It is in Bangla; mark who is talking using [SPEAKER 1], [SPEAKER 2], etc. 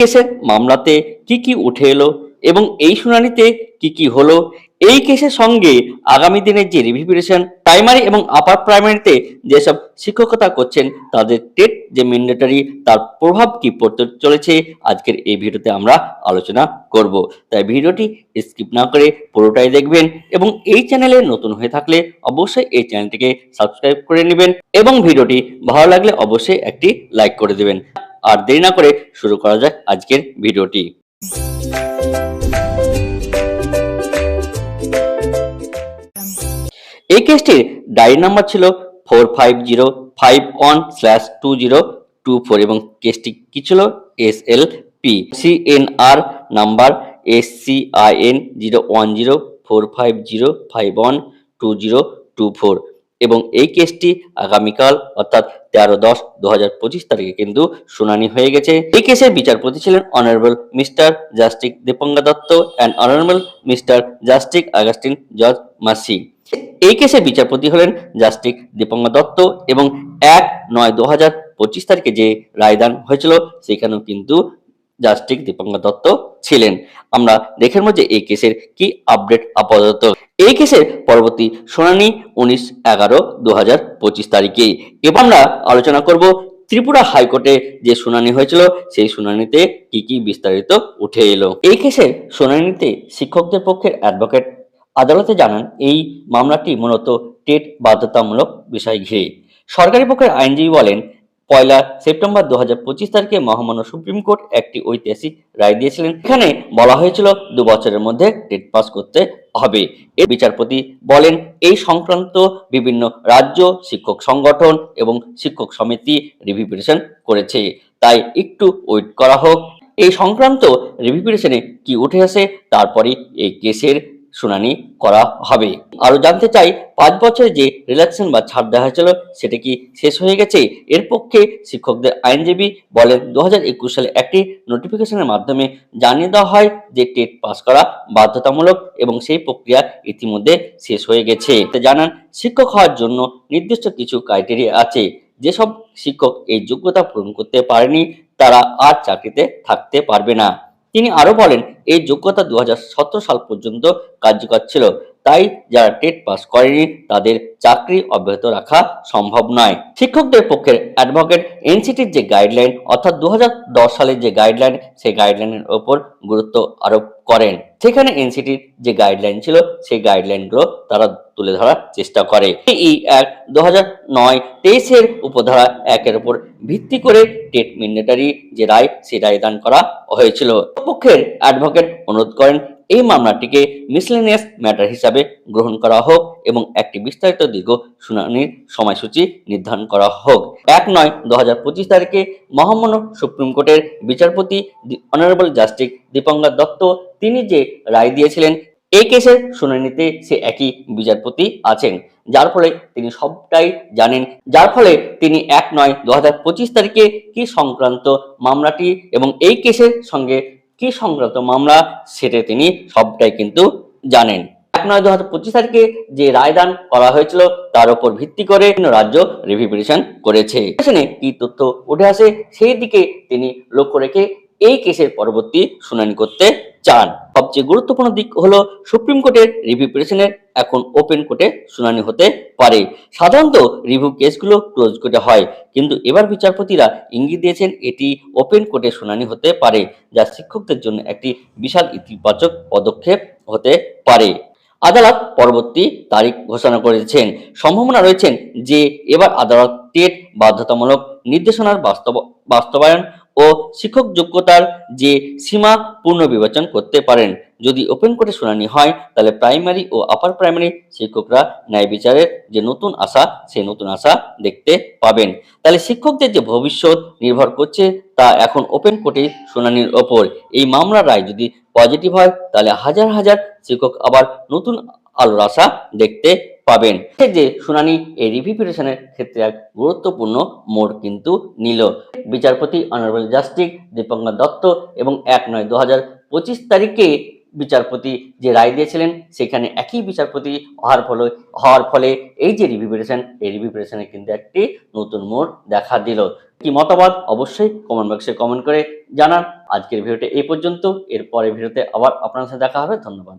[SPEAKER 1] কেসের মামলাতে কি কি উঠে এলো এবং এই শুনানিতে কি কি হলো, এই কেসের সঙ্গে আগামী দিনের যে রিভিপিটেশন প্রাইমারি এবং আপার প্রাইমারিতে যেসব শিক্ষকতা করছেন, তাদের টেট যে ম্যান্ডেটরি তার প্রভাব কি পড়তে চলেছে, আজকের এই ভিডিওতে আমরা আলোচনা করব। তাই ভিডিওটি স্কিপ না করে পুরোটাই দেখবেন এবং এই চ্যানেলে নতুন হয়ে থাকলে অবশ্যই এই চ্যানেলটিকে সাবস্ক্রাইব করে নেবেন এবং ভিডিওটি ভালো লাগলে অবশ্যই একটি লাইক করে দেবেন। আর দেরি না করে শুরু করা যাক আজকের ভিডিওটি। এই কেসটির ডায়েরি নাম্বার ছিল four five zero five one slash two zero two four এবং কেসটি কি ছিল? S L P. C N R number S C I N zero one zero four five zero five one two zero two four. এবং এই কেসটি আগামীকাল, অর্থাৎ তেরো দশ দু হাজার পঁচিশ তারিখে কিন্তু শুনানি হয়ে গেছে। এই কেসের বিচারপতি ছিলেন honourable mister justice Dipankar Datta and honourable mister justice Augustine George Masih এই কেসে বিচারপতি হলেন জাস্টিক দীপঙ্গা দত্ত এবং এক নয় দু হাজার পঁচিশ তারিখে যে রায়দান হয়েছিল, সেখানেও কিন্তু জাস্টিক দীপঙ্কর দত্ত ছিলেন। আমরা দেখে মধ্যে এই কেসের কি আপডেট আপাতত। এই কেসের পরবর্তী শুনানি উনিশ এগারো দু হাজার পঁচিশ তারিখে। এবার আমরা আলোচনা করব ত্রিপুরা হাইকোর্টে যে শুনানি হয়েছিল, সেই শুনানিতে কি কি বিস্তারিত উঠে এলো। এই কেসের শুনানিতে শিক্ষকদের পক্ষের অ্যাডভোকেট আদালতে জানান, এই মামলাটি মূলত টেট বাধ্যতামূলক বিষয় ঘিরে। সরকারি পক্ষের আইনজীবী বলেন পয়লা সেপ্টেম্বর দু হাজার পঁচিশ তারিখে মহামান্য সুপ্রিম কোর্ট একটি ঐতিহাসিক রায় দিয়েছিলেন। এখানে বলা হয়েছিল দু বছরের মধ্যে টেট পাস করতে হবে। এর বিচারপতি বলেন, এই সংক্রান্ত বিভিন্ন রাজ্য শিক্ষক সংগঠন এবং শিক্ষক সমিতি রিভিউ পিটিশন করেছে। তাই একটু ওয়েট করা হোক। এই সংক্রান্ত রিভিউ পিটিশনে কি উঠে আসে তারপরে এই কেসের শুনানি করা হবে। আরও জানতে চাই, পাঁচ বছরে যে রিল্যাক্সেশন বা ছাড় দেওয়া হয়েছিল সেটা কি শেষ হয়ে গেছে? এর পক্ষে শিক্ষকদের আইনজীবী বলেন দু সালে একটি নোটিফিকেশনের মাধ্যমে জানিয়ে দেওয়া হয় যে টেট পাস করা বাধ্যতামূলক এবং সেই প্রক্রিয়া ইতিমধ্যে শেষ হয়ে গেছে। জানান, শিক্ষক হওয়ার জন্য নির্দিষ্ট কিছু ক্রাইটেরিয়া আছে। যেসব শিক্ষক এই যোগ্যতা পূরণ করতে পারেনি, তারা আর চাকরিতে থাকতে পারবে না। তিনি আরও বলেন, এই যোগ্যতা দু হাজার সতেরো সাল পর্যন্ত কার্যকর ছিল। তাই যারা টেট পাস করেনি, তাদের চাকরি অব্যাহত রাখা সম্ভব নয়। শিক্ষকদের পক্ষের অ্যাডভোকেট, এনসিটির যে গাইডলাইন, অর্থাৎ দু হাজার দশ সালের যে গাইডলাইন, সেই গাইডলাইনের ওপর গুরুত্ব আরোপ করেন। সেখানে এনসিটির যে গাইডলাইন ছিল, সেই গাইডলাইনগুলো তারা তুলে ধরার চেষ্টা করে। এই এক দু হাজার নয় তেইশের উপধারা একের উপর ভিত্তি করে টেট মিন্ডেটারি যে রায়, সেই রায় দান করা হয়েছিল। পক্ষের অ্যাডভোকেট অনুরোধ করেন এই মামলাটিকে মিসলেনিয়াস ম্যাটার হিসাবে গ্রহণ করা হোক এবং একটি বিস্তারিত দীর্ঘ শুনানির সময়সূচি নির্ধারণ করা হোক। এক নয় দু হাজার পঁচিশ তারিখে মহামান্য সুপ্রিম কোর্টের বিচারপতি অনারেবল জাস্টিস দীপঙ্কর দত্ত তিনি যে রায় দিয়েছিলেন, এই কেসের শুনানিতে সে একই বিচারপতি আছেন। যার ফলে তিনি সবটাই জানেন। যার ফলে তিনি এক নয় দু তারিখে কি সংক্রান্ত মামলাটি এবং এই কেসের সঙ্গে কি সংক্রান্ত মামলা, সেটা তিনি সবটাই কিন্তু জানেন। এক নয় দু হাজার পঁচিশ তারিখে যে রায়দান করা হয়েছিল, তার উপর ভিত্তি করে রাজ্য রিভিপিটেশন করেছে। কি তথ্য উঠে আসে, সেই দিকে তিনি লক্ষ্য রেখে এই কেসের পরবর্তী শুনানি করতে চান। সবচেয়ে গুরুত্বপূর্ণ দিক হলো সুপ্রিম কোর্টের রিভিউ পিটিশনের এখন ওপেন কোর্টে শুনানি হতে পারে। সাধারণত রিভিউ কেসগুলো ক্লোজ কোর্টে হয়, কিন্তু এবার বিচারপতিরা ইঙ্গিত দিয়েছেন এটি ওপেন কোর্টে শুনানি হতে পারে, যা শিক্ষকদের জন্য একটি বিশাল ইতিবাচক পদক্ষেপ হতে পারে। আদালত পরবর্তী তারিখ ঘোষণা করেছেন। সম্ভাবনা রয়েছেন যে এবার আদালত টেট বাধ্যতামূলক নির্দেশনার বাস্তব বাস্তবায়ন ও শিক্ষক যোগ্যতার যে সীমা পুনর্বিবেচন করতে পারেন। যদি ওপেন কোর্টে শুনানি হয়, তাহলে প্রাইমারি ও আপার প্রাইমারি শিক্ষকরা ন্যায় বিচারের যে নতুন আশা, সেই নতুন আশা দেখতে পাবেন। তাহলে শিক্ষকদের যে ভবিষ্যৎ নির্ভর করছে, তা এখন ওপেন কোর্টে শুনানির ওপর। এই মামলার রায় যদি পজিটিভ হয়, তাহলে হাজার হাজার শিক্ষক আবার নতুন আলোর আশা দেখতে পাবেন। যে শুনানি এই রিভিউ পিটিশনের ক্ষেত্রে এক গুরুত্বপূর্ণ মোড় কিন্তু নিল। বিচারপতি অনারেবল জাস্টিস দীপঙ্কর দত্ত এবং এক নয় দু হাজার পঁচিশ তারিখে বিচারপতি যে রায় দিয়েছিলেন, সেখানে একই বিচারপতি হওয়ার ফলে হওয়ার ফলে এই যে রিভিউ পিটিশন এই রিভিউ পিটিশনে কিন্তু একটি নতুন মোড় দেখা দিল। কি মতামত? অবশ্যই কমেন্ট বক্সে কমেন্ট করে জানান। আজকের ভিডিওটা এই পর্যন্ত। এর পরের ভিডিওতে আবার আপনার সাথে দেখা হবে। ধন্যবাদ।